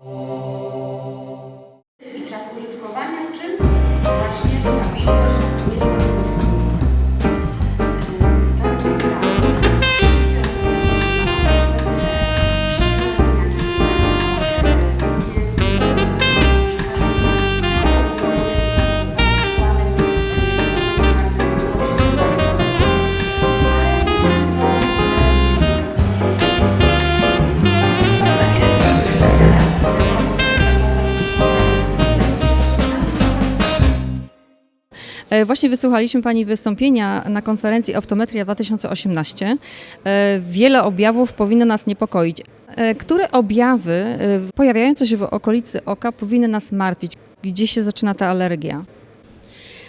I czas użytkowania, czym Właśnie wysłuchaliśmy Pani wystąpienia na konferencji Optometria 2018. E, Wiele objawów powinno nas niepokoić. E, Które objawy e, pojawiające się w okolicy oka powinny nas martwić? Gdzie się zaczyna ta alergia?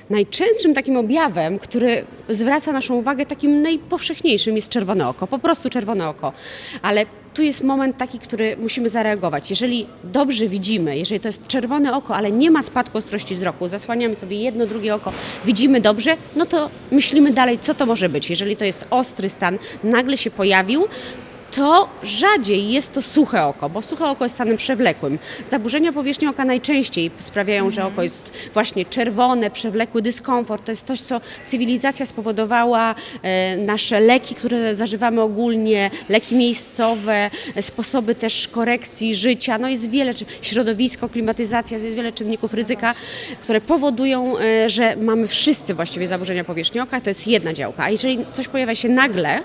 Najczęstszym takim objawem, który zwraca naszą uwagę, takim najpowszechniejszym jest czerwone oko, po prostu czerwone oko. Ale tu jest moment taki, który musimy zareagować. Jeżeli dobrze widzimy, jeżeli to jest czerwone oko, ale nie ma spadku ostrości wzroku, zasłaniamy sobie jedno, drugie oko, widzimy dobrze, no to myślimy dalej, co to może być. Jeżeli to jest ostry stan, nagle się pojawił, to rzadziej jest to suche oko, bo suche oko jest stanem przewlekłym. Zaburzenia powierzchni oka najczęściej sprawiają, że oko jest właśnie czerwone, przewlekły dyskomfort. To jest coś, co cywilizacja spowodowała, e, nasze leki, które zażywamy ogólnie, leki miejscowe, e, sposoby też korekcji życia. No jest wiele, środowisko, klimatyzacja, jest wiele czynników ryzyka, które powodują, e, że mamy wszyscy właściwie zaburzenia powierzchni oka. To jest jedna działka. A jeżeli coś pojawia się nagle,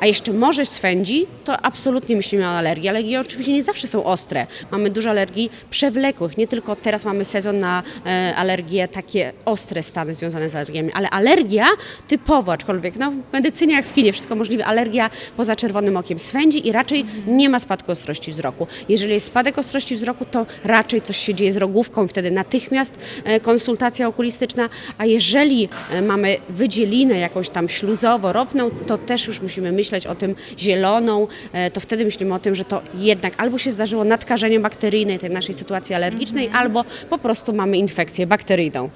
a jeszcze może swędzi, to absolutnie myślimy o alergii. Alergie oczywiście nie zawsze są ostre. Mamy dużo alergii przewlekłych. Nie tylko teraz mamy sezon na e, alergie, takie ostre stany związane z alergiami, ale alergia typowo, aczkolwiek no, w medycynie jak w kinie wszystko możliwe, alergia poza czerwonym okiem swędzi i raczej nie ma spadku ostrości wzroku. Jeżeli jest spadek ostrości wzroku, to raczej coś się dzieje z rogówką i wtedy natychmiast e, konsultacja okulistyczna, a jeżeli e, mamy wydzielinę jakąś tam śluzowo-ropną, to też już musimy myśleć o tym zieloną, to wtedy myślimy o tym, że to jednak albo się zdarzyło nadkażenie bakteryjne tej naszej sytuacji alergicznej, albo po prostu mamy infekcję bakteryjną.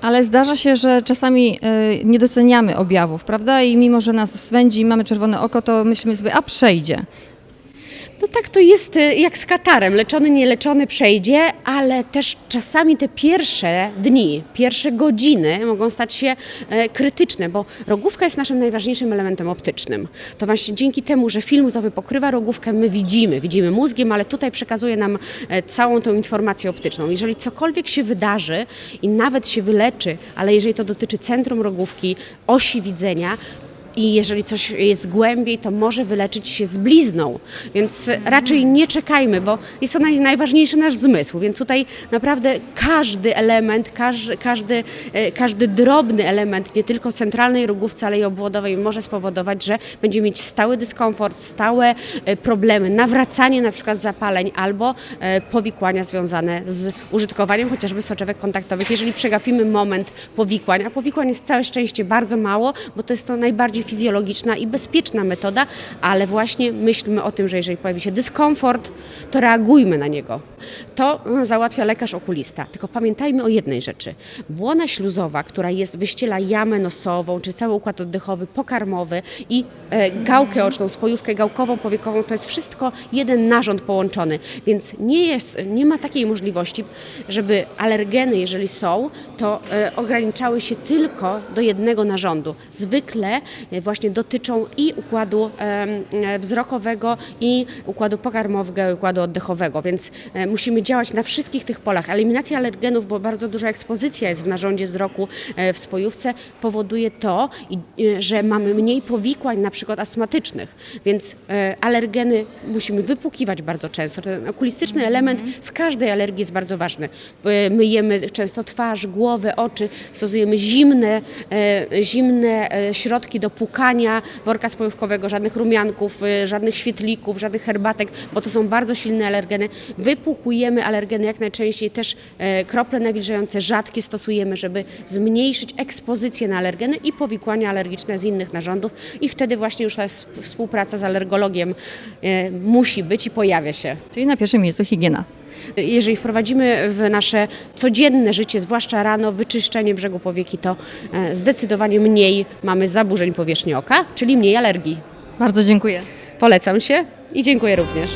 Ale zdarza się, że czasami e, nie doceniamy objawów, prawda? I mimo, że nas swędzi i mamy czerwone oko, to myślimy sobie, a przejdzie. No tak to jest y, jak z katarem. Leczony, nieleczony przejdzie, ale też czasami te pierwsze dni, pierwsze godziny mogą stać się e, krytyczne, bo rogówka jest naszym najważniejszym elementem optycznym. To właśnie dzięki temu, że film łzowy pokrywa rogówkę, my widzimy, widzimy mózgiem, ale tutaj przekazuje nam e, całą tą informację optyczną. Jeżeli cokolwiek się wydarzy i nawet się wyleczy, ale jeżeli to dotyczy centrum rogówki, osi widzenia, i jeżeli coś jest głębiej, to może wyleczyć się z blizną. Więc raczej nie czekajmy, bo jest to naj, najważniejszy nasz zmysł. Więc tutaj naprawdę każdy element, każdy, każdy, e, każdy drobny element, nie tylko centralnej rogówce, ale i obwodowej, może spowodować, że będziemy mieć stały dyskomfort, stałe e, problemy, nawracanie na przykład zapaleń albo e, powikłania związane z użytkowaniem chociażby soczewek kontaktowych. Jeżeli przegapimy moment powikłań, a powikłań jest całe szczęście bardzo mało, bo to jest to najbardziej fizjologiczna i bezpieczna metoda, ale właśnie myślmy o tym, że jeżeli pojawi się dyskomfort, to reagujmy na niego. To mm, załatwia lekarz okulista. Tylko pamiętajmy o jednej rzeczy. Błona śluzowa, która jest, wyściela jamę nosową, czy cały układ oddechowy, pokarmowy i e, gałkę oczną, spojówkę gałkową, powiekową, to jest wszystko jeden narząd połączony. Więc nie, jest, nie ma takiej możliwości, żeby alergeny, jeżeli są, to e, ograniczały się tylko do jednego narządu. Zwykle właśnie dotyczą i układu e, wzrokowego, i układu pokarmowego, i układu oddechowego, więc e, musimy działać na wszystkich tych polach. Eliminacja alergenów, bo bardzo duża ekspozycja jest w narządzie wzroku e, w spojówce, powoduje to, e, że mamy mniej powikłań, na przykład astmatycznych, więc e, alergeny musimy wypłukiwać bardzo często. Ten okulistyczny element w każdej alergii jest bardzo ważny. E, Myjemy często twarz, głowę, oczy, stosujemy zimne, e, zimne e, środki do płukania worka spojówkowego, żadnych rumianków, e, żadnych świetlików, żadnych herbatek, bo to są bardzo silne alergeny. Wypłukujemy alergeny jak najczęściej, też e, krople nawilżające rzadkie stosujemy, żeby zmniejszyć ekspozycję na alergeny i powikłania alergiczne z innych narządów i wtedy właśnie już ta współpraca z alergologiem e, musi być i pojawia się. Czyli na pierwszym miejscu higiena. Jeżeli wprowadzimy w nasze codzienne życie, zwłaszcza rano, wyczyszczenie brzegu powieki, to e, zdecydowanie mniej mamy zaburzeń powierzchni oka, czyli mniej alergii. Bardzo dziękuję. Polecam się i dziękuję również.